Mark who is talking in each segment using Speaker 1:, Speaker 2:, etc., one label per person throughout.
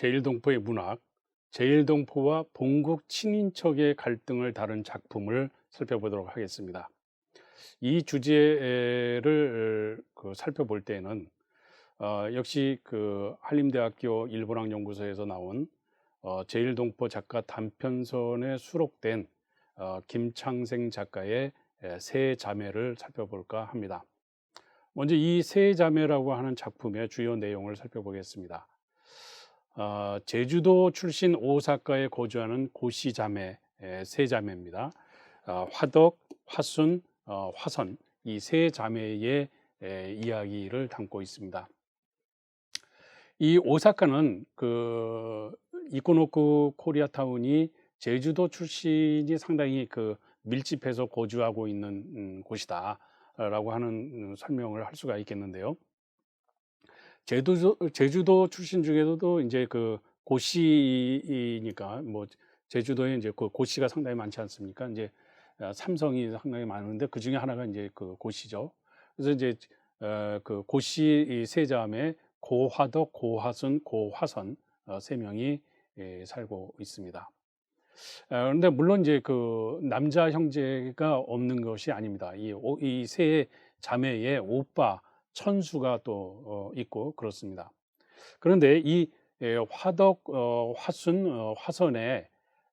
Speaker 1: 제일동포의 문학, 제일동포와 본국 친인척의 갈등을 다룬 작품을 살펴보도록 하겠습니다. 이 주제를 그 살펴볼 때는 어, 역시 그 한림대학교 일본학 연구소에서 나온 어, 제일동포 작가 단편선에 수록된 어, 김창생 작가의 에, 세 자매를 살펴볼까 합니다. 먼저 이 세 자매라고 하는 작품의 주요 내용을 살펴보겠습니다. 어, 제주도 출신 오사카에 거주하는 고씨 자매 에, 세 자매입니다. 어, 화덕, 화순, 어, 화선 이 세 자매의 에, 이야기를 담고 있습니다. 이 오사카는 그 이코노쿠 코리아타운이 제주도 출신이 상당히 그 밀집해서 거주하고 있는 음, 곳이다라고 하는 음, 설명을 할 수가 있겠는데요. 제주도, 제주도 출신 중에서도 이제 그 고시니까 뭐 제주도에 이제 그 고시가 상당히 많지 않습니까? 이제 어, 삼성이 상당히 많은데 그 중에 하나가 이제 그 고시죠. 그래서 이제 어, 그 고시 이 세자매 고화덕, 고화순, 고화선 어, 세 명이 예, 살고 있습니다. 그런데 물론 이제 그 남자 형제가 없는 것이 아닙니다. 이 세 자매의 오빠 천수가 또 어, 있고 그렇습니다. 그런데 이 예, 화덕, 어, 화순, 어, 화선의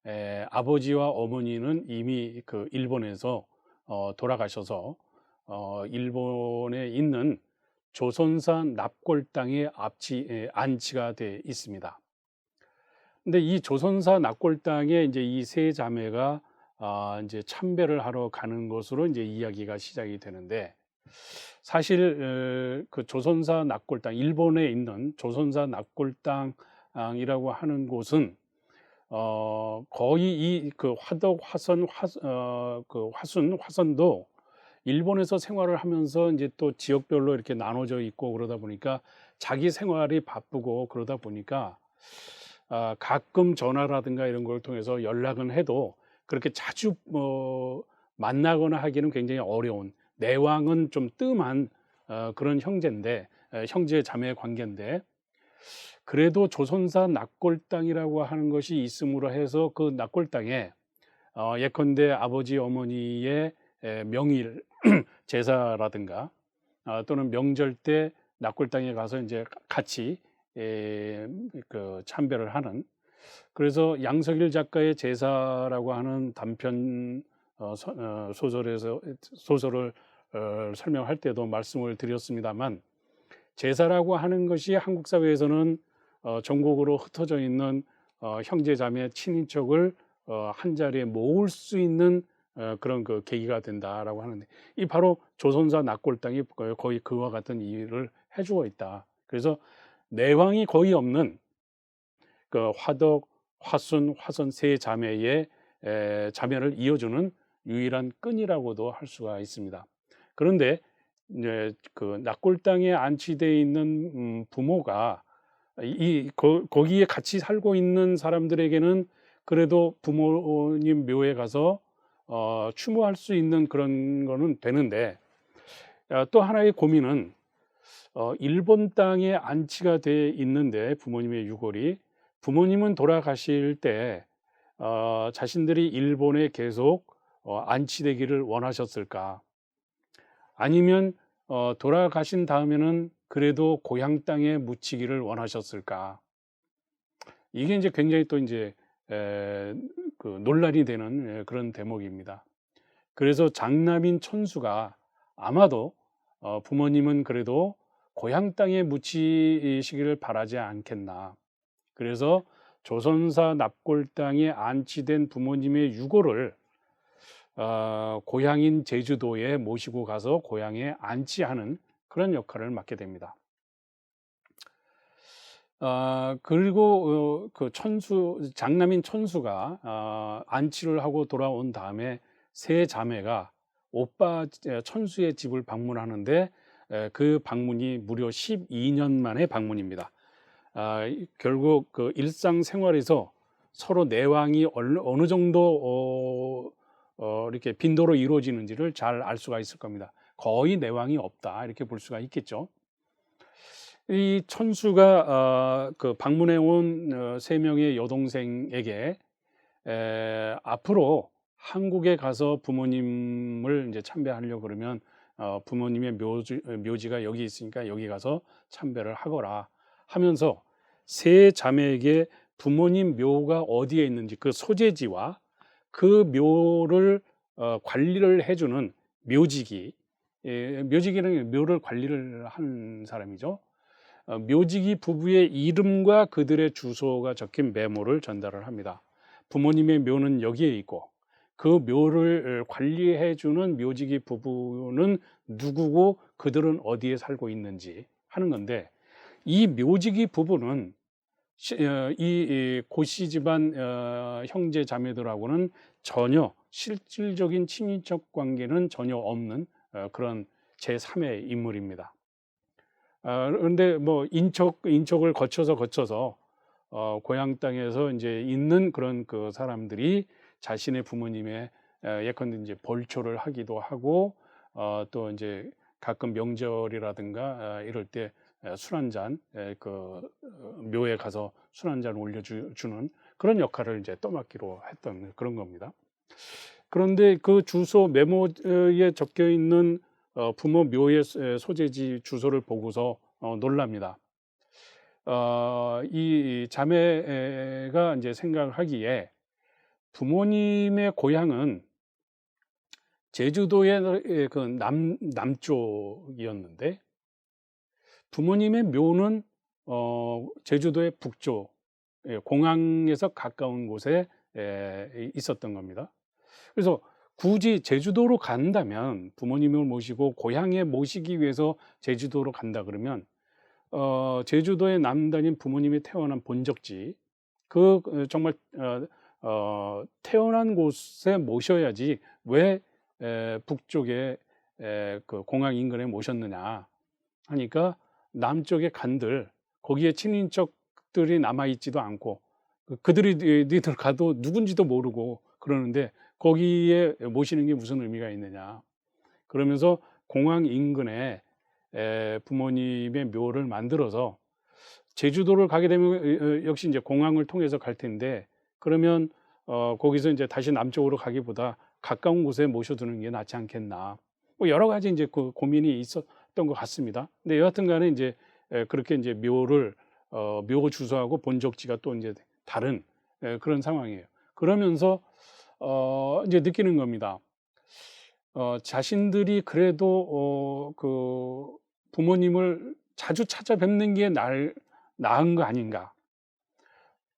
Speaker 1: 에, 아버지와 어머니는 이미 그 일본에서 어, 돌아가셔서 어, 일본에 있는 조선산 납골 땅에 앞치, 에, 안치가 돼 있습니다. 근데 이 조선사 납골 땅에 이제 이 세 자매가 아, 이제 참배를 하러 가는 것으로 이제 이야기가 시작이 되는데 사실 그 조선사 납골 땅, 일본에 있는 조선사 납골 땅이라고 하는 곳은 어, 거의 이 그 화덕, 화선, 화, 어, 그 화순, 화선도 일본에서 생활을 하면서 이제 또 지역별로 이렇게 나눠져 있고 그러다 보니까 자기 생활이 바쁘고 그러다 보니까 아, 가끔 전화라든가 이런 걸 통해서 연락은 해도 그렇게 자주 뭐 만나거나 하기는 굉장히 어려운 내왕은 좀 뜸한 어, 그런 형제인데 에, 형제 자매 관계인데 그래도 조선사 납골 땅이라고 하는 것이 있음으로 해서 그 납골 땅에 어, 예컨대 아버지 어머니의 에, 명일 제사라든가 어, 또는 명절 때 납골 땅에 가서 이제 같이 에, 그 참배를 하는 그래서 양석일 작가의 제사라고 하는 단편 어, 소, 어, 소설에서 소설을 어, 설명할 때도 말씀을 드렸습니다만 제사라고 하는 것이 한국 사회에서는 어, 전국으로 흩어져 있는 어, 형제자매 친인척을 어, 한 자리에 모을 수 있는 어, 그런 그 계기가 된다라고 하는데 이 바로 조선사 납골 땅이 거의 그와 같은 일을 해주고 있다. 그래서 내황이 거의 없는 그 화덕, 화순, 화선 세 자매의 에, 자매를 이어주는 유일한 끈이라고도 할 수가 있습니다. 그런데 이제 그 납골 땅에 안치되어 있는 음, 부모가 이 거, 거기에 같이 살고 있는 사람들에게는 그래도 부모님 묘에 가서 어, 추모할 수 있는 그런 거는 되는데 어, 또 하나의 고민은 어, 일본 땅에 안치가 돼 있는데 부모님의 유골이 부모님은 돌아가실 때 어, 자신들이 일본에 계속 어, 안치되기를 원하셨을까? 아니면 어, 돌아가신 다음에는 그래도 고향 땅에 묻히기를 원하셨을까? 이게 이제 굉장히 또 이제 에, 그 논란이 되는 그런 대목입니다. 그래서 장남인 천수가 아마도 어, 부모님은 그래도 고향 땅에 묻히시기를 바라지 않겠나. 그래서 조선사 납골 땅에 안치된 부모님의 유골을 어, 고향인 제주도에 모시고 가서 고향에 안치하는 그런 역할을 맡게 됩니다. 어, 그리고 어, 그 천수 장남인 천수가 어, 안치를 하고 돌아온 다음에 세 자매가 오빠 천수의 집을 방문하는데 그 방문이 무려 12년 만의 방문입니다. 아, 결국 그 일상생활에서 서로 내왕이 어느 정도 어, 어, 이렇게 빈도로 이루어지는지를 잘 알 수가 있을 겁니다. 거의 내왕이 없다 이렇게 볼 수가 있겠죠. 이 천수가 어, 그 방문해 온 어, 세 명의 여동생에게 에, 앞으로 한국에 가서 부모님을 이제 참배하려고 그러면 어, 부모님의 묘지, 묘지가 여기 있으니까 여기 가서 참배를 하거라 하면서 세 자매에게 부모님 묘가 어디에 있는지 그 소재지와 그 묘를 어, 관리를 해주는 묘지기 예, 묘지기는 묘를 관리를 하는 사람이죠. 어, 묘지기 부부의 이름과 그들의 주소가 적힌 메모를 전달을 합니다. 부모님의 묘는 여기에 있고 그 묘를 관리해 주는 묘지기 부부는 누구고 그들은 어디에 살고 있는지 하는 건데 이 묘지기 부부는 시- 어, 이, 이 고씨 집안 어, 형제 자매들하고는 전혀 실질적인 친인척 관계는 전혀 없는 어, 그런 제3의 인물입니다. 아, 그런데 뭐 인척 인척을 거쳐서 거쳐서 어, 고향 땅에서 이제 있는 그런 그 사람들이 자신의 부모님의 어, 예컨대 이제 벌초를 하기도 하고 어, 또 이제 가끔 명절이라든가 어, 이럴 때 술 한 잔 그 묘에 가서 술 한 잔 올려주는 그런 역할을 이제 떠맡기로 했던 그런 겁니다. 그런데 그 주소 메모에 적혀 있는 어, 부모 묘의 소- 소재지 주소를 보고서 어, 놀랍니다. 어, 이 자매가 이제 생각하기에 부모님의 고향은 제주도의 그 남, 남쪽이었는데 부모님의 묘는 어, 제주도의 북쪽, 예, 공항에서 가까운 곳에 에, 있었던 겁니다. 그래서 굳이 제주도로 간다면 부모님을 모시고 고향에 모시기 위해서 제주도로 간다 그러면 어, 제주도의 남단인 부모님이 태어난 본적지 그 어, 정말 어, 어, 태어난 곳에 모셔야지 왜 에, 북쪽에 에, 그 공항 인근에 모셨느냐 하니까 남쪽의 간들 거기에 친인척들이 남아 있지도 않고 그- 그들이 니들 가도 누군지도 모르고 그러는데 거기에 모시는 게 무슨 의미가 있느냐 그러면서 공항 인근에 에, 부모님의 묘를 만들어서 제주도를 가게 되면 역시 이제 공항을 통해서 갈 텐데 그러면 어, 거기서 이제 다시 남쪽으로 가기보다 가까운 곳에 모셔두는 게 낫지 않겠나. 뭐 여러 가지 이제 그 고민이 있 었던 것 같습니다. 근데 여하튼 간에 이제 에, 그렇게 이제 묘를 어, 묘 주소하고 본적지가 또 이제 다른 에, 그런 상황이에요. 그러면서 어, 이제 느끼는 겁니다. 어, 자신들이 그래도 어, 그 부모님을 자주 찾아뵙는 게 날, 나은 거 아닌가.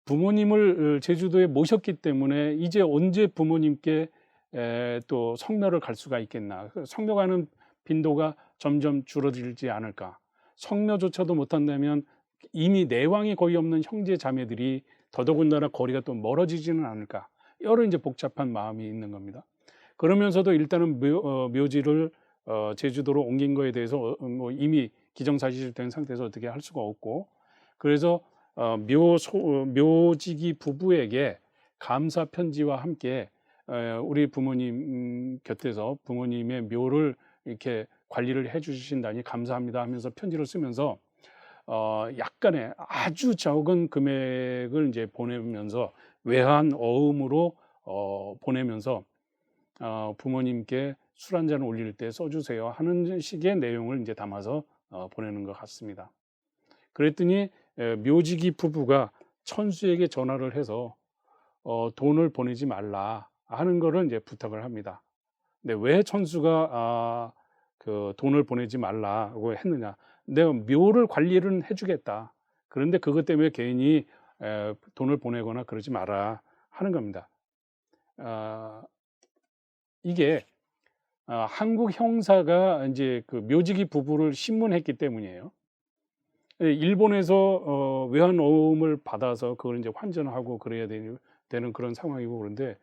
Speaker 1: 부모님을 어, 제주도에 모셨기 때문에 이제 언제 부모님께 에, 또 성묘를 갈 수가 있겠나. 그 성묘 가는 빈도가 점점 줄어들지 않을까. 성묘조차도 못한다면 이미 내왕이 거의 없는 형제 자매들이 더더군다나 거리가 또 멀어지지는 않을까. 여러 이제 복잡한 마음이 있는 겁니다. 그러면서도 일단은 묘, 어, 묘지를 어, 제주도로 옮긴 거에 대해서 어, 뭐 이미 기정사실된 상태에서 어떻게 할 수가 없고 그래서 어, 묘 묘지기 부부에게 감사 편지와 함께 어, 우리 부모님 음, 곁에서 부모님의 묘를 이렇게 관리를 해주신다니 감사합니다 하면서 편지를 쓰면서 어, 약간의 아주 적은 금액을 이제 보내면서 외환 어음으로 어, 보내면서 어, 부모님께 술 한 잔 올릴 때 써주세요 하는 식의 내용을 이제 담아서 어, 보내는 것 같습니다. 그랬더니 에, 묘지기 부부가 천수에게 전화를 해서 어, 돈을 보내지 말라 하는 거를 이제 부탁을 합니다. 근데 왜 천수가 아, 그 돈을 보내지 말라고 했느냐? 내가 묘를 관리를 해주겠다. 그런데 그것 때문에 에, 돈을 보내거나 그러지 마라 하는 겁니다. 아, 이게 아, 한국 형사가 이제 그 묘지기 부부를 신문했기 때문이에요. 예, 일본에서 어, 외환어음을 받아서 그걸 이제 환전하고 그래야 되는, 되는 그런 상황이고 그런데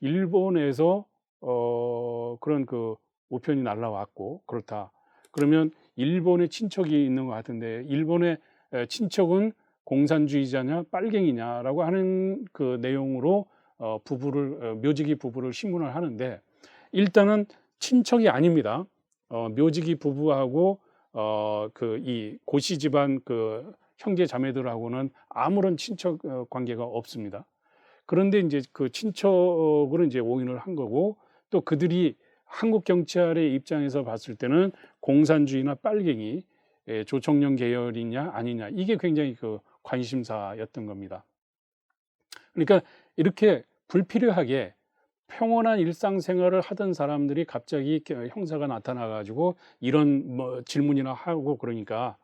Speaker 1: 일본에서 어, 그런 그 우편이 날라왔고 그렇다. 그러면 일본의 친척이 있는 것 같은데 일본의 에, 친척은 공산주의자냐 빨갱이냐라고 하는 그 내용으로 어, 부부를 어, 묘지기 부부를 신문을 하는데 일단은 친척이 아닙니다. 어, 묘지기 부부하고 어 그 이 고씨 집안 그 형제 자매들하고는 아무런 친척 어, 관계가 없습니다. 그런데 이제 그 친척으로 이제 오인을 한 거고 또 그들이 한국 경찰의 입장에서 봤을 때는 공산주의나 빨갱이 예, 조청년 계열이냐 아니냐 이게 굉장히 그 관심사였던 겁니다. 그러니까 이렇게 불필요하게 평온한 일상생활을 하던 사람들이 갑자기 형사가 나타나 가지고 이런 뭐 질문이나 하고 그러니까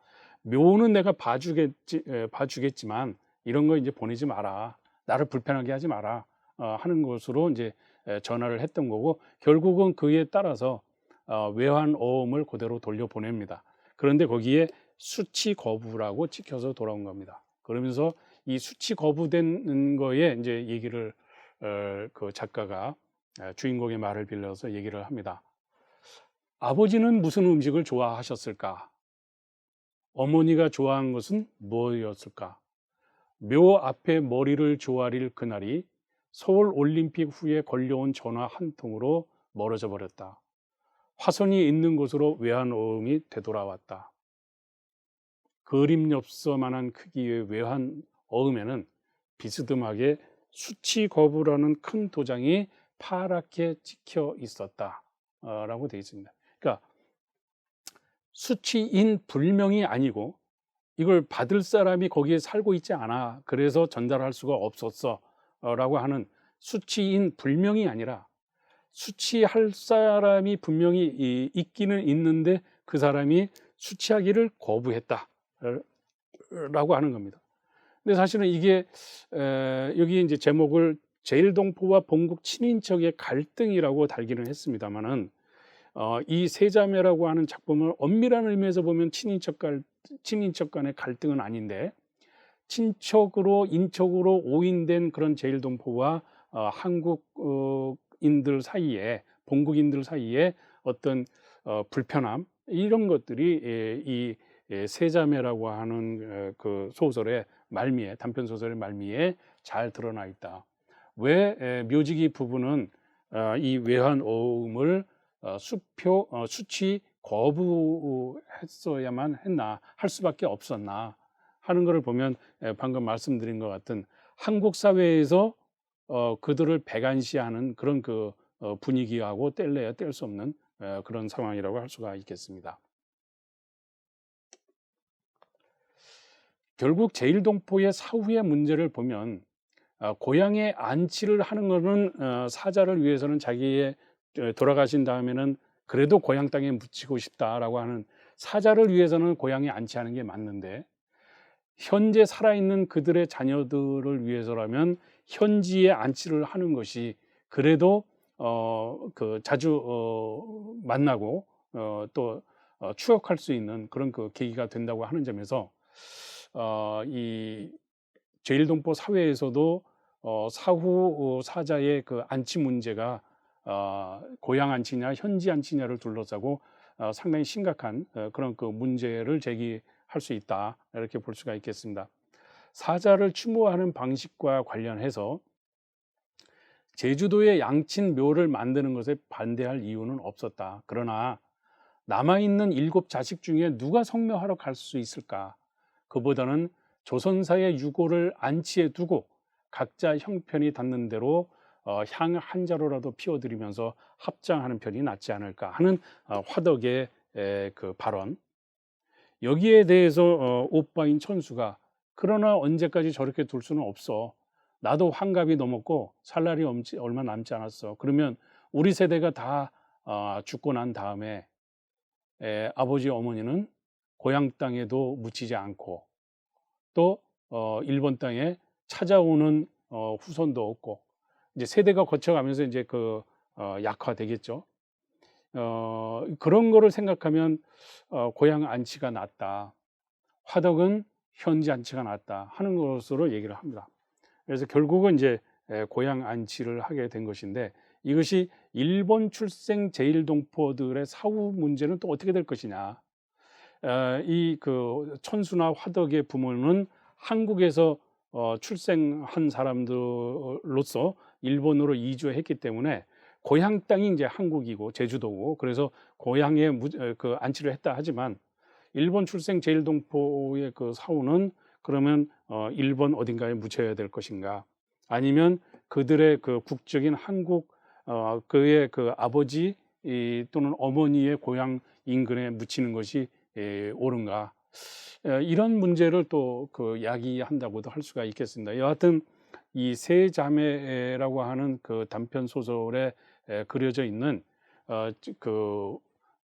Speaker 1: 묘는 내가 봐주겠지 에, 봐주겠지만 이런 거 이제 보내지 마라 나를 불편하게 하지 마라 어, 하는 것으로 이제 에, 전화를 했던 거고 결국은 그에 따라서 어, 외환 어음을 그대로 돌려 보냅니다. 그런데 거기에 수치 거부라고 찍혀서 돌아온 겁니다. 그러면서 이 수치 거부된 거에 이제 얘기를 어, 그 작가가 에, 주인공의 말을 빌려서 얘기를 합니다. 아버지는 무슨 음식을 좋아하셨을까? 어머니가 좋아한 것은 무엇이었을까? 묘 앞에 머리를 조아릴 그날이 서울 올림픽 후에 걸려온 전화 한 통으로 멀어져 버렸다. 화선이 있는 곳으로 외환어음이 되돌아왔다. 그림 엽서만한 크기의 외환어음에는 비스듬하게 수치 거부라는 큰 도장이 파랗게 찍혀 있었다. 어, 라고 되어 있습니다. 그러니까 수치인 불명이 아니고 이걸 받을 사람이 거기에 살고 있지 않아. 그래서 전달할 수가 없었어. 어, 라고 하는 수치인 불명이 아니라 수치할 사람이 분명히 이- 있기는 있는데 그 사람이 수치하기를 거부했다. 어, 라고 하는 겁니다. 근데 사실은 이게 에, 여기 이제 제목을 제일동포와 본국 친인척의 갈등이라고 달기는 했습니다만은 어, 이 세자매라고 하는 작품을 엄밀한 의미에서 보면 친인척 갈 친인척 간의 갈등은 아닌데 친척으로 인척으로 오인된 그런 제일동포와 어, 한국인들 사이에 본국인들 사이에 어떤 어, 불편함 이런 것들이 예, 이 예, 세자매라고 하는 어, 그 소설의 말미에 단편 소설의 말미에 잘 드러나 있다. 왜 에, 묘지기 부부는 어, 이 외환 어음을 어, 수표 어, 수치 거부했어야만 했나 할 수밖에 없었나 하는 것을 보면 에, 방금 말씀드린 것 같은 한국 사회에서 어, 그들을 배관시하는 그런 그 어, 분위기하고 뗄래야 뗄 수 없는 어, 그런 상황이라고 할 수가 있겠습니다. 결국 제일동포의 사후의 문제를 보면 어, 고향에 안치를 하는 것은 어, 사자를 위해서는 자기의 어, 돌아가신 다음에는 그래도 고향 땅에 묻히고 싶다라고 하는 사자를 위해서는 고향에 안치하는 게 맞는데 현재 살아있는 그들의 자녀들을 위해서라면 현지에 안치를 하는 것이 그래도 어, 그 자주 어, 만나고 어, 또 어, 추억할 수 있는 그런 그 계기가 된다고 하는 점에서 어, 이 제일동포 사회에서도 어, 사후 어, 사자의 그 안치 문제가 어, 고향 안치냐 현지 안치냐를 둘러싸고 어, 상당히 심각한 어, 그런 그 문제를 제기 할 수 있다 이렇게 볼 수가 있겠습니다. 사자를 추모하는 방식과 관련해서 제주도의 양친 묘를 만드는 것에 반대할 이유는 없었다. 그러나 남아있는 일곱 자식 중에 누가 성묘하러 갈 수 있을까? 그보다는 조선사의 유고를 안치해 두고 각자 형편이 닿는 대로 어, 향한 자루라도 피워드리면서 합장하는 편이 낫지 않을까 하는 어, 화덕의 에, 그 발언. 여기에 대해서 어, 오빠인 천수가 그러나 언제까지 저렇게 둘 수는 없어. 나도 환갑이 넘었고 살 날이 얼마 남지 않았어. 그러면 우리 세대가 다 어, 죽고 난 다음에 에, 아버지 어머니는 고향 땅에도 묻히지 않고 또 어, 일본 땅에 찾아오는 어, 후손도 없고 이제 세대가 거쳐가면서 이제 그 어, 약화되겠죠. 어, 그런 거를 생각하면 어, 고향 안치가 낫다. 화덕은 현지 안치가 낫다 하는 것으로 얘기를 합니다. 그래서 결국은 이제 에, 고향 안치를 하게 된 것인데 이것이 일본 출생 제일동포들의 사후 문제는 또 어떻게 될 것이냐. 이 그 천수나 화덕의 부모는 한국에서 어, 출생한 사람들로서 일본으로 이주했기 때문에 고향 땅이 이제 한국이고 제주도고 그래서 고향에 그 안치를 했다 하지만 일본 출생 제일동포의 그 사후는 그러면 어, 일본 어딘가에 묻혀야 될 것인가? 아니면 그들의 그 국적인 한국 어, 그의 그 아버지 이, 또는 어머니의 고향 인근에 묻히는 것이 에, 옳은가? 에, 이런 문제를 또 그 야기한다고도 할 수가 있겠습니다. 여하튼 이 세 자매라고 하는 그 단편 소설에 에, 그려져 있는 어, 그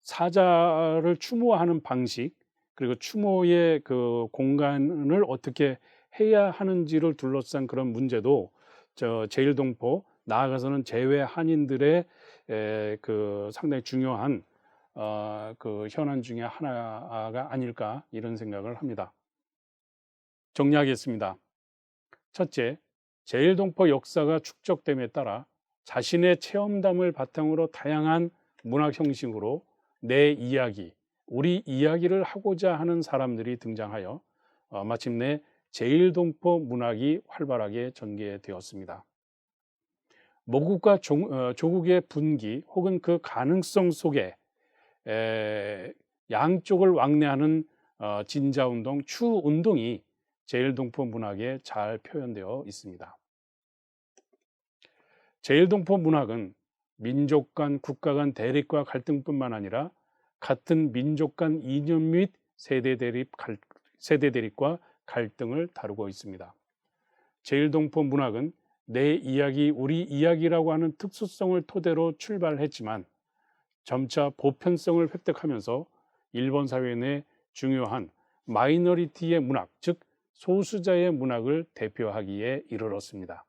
Speaker 1: 사자를 추모하는 방식 그리고 추모의 그 공간을 어떻게 해야 하는지를 둘러싼 그런 문제도 저 제일동포 나아가서는 재외 한인들의 에, 그 상당히 중요한 어, 그 현안 중에 하나가 아닐까 이런 생각을 합니다. 정리하겠습니다. 첫째, 제일동포 역사가 축적됨에 따라 자신의 체험담을 바탕으로 다양한 문학 형식으로 내 이야기, 우리 이야기를 하고자 하는 사람들이 등장하여 어, 마침내 제일동포 문학이 활발하게 전개되었습니다. 모국과 조, 어, 조국의 분기 혹은 그 가능성 속에 에, 양쪽을 왕래하는 어, 진자운동, 추운동이 제일동포 문학에 잘 표현되어 있습니다. 제일동포 문학은 민족 간, 국가 간 대립과 갈등뿐만 아니라 같은 민족 간 이념 및 세대 대립, 갈, 세대 대립과 갈등을 다루고 있습니다. 제일동포 문학은 내 이야기, 우리 이야기라고 하는 특수성을 토대로 출발했지만 점차 보편성을 획득하면서 일본 사회 내 중요한 마이너리티의 문학, 즉 소수자의 문학을 대표하기에 이르렀습니다.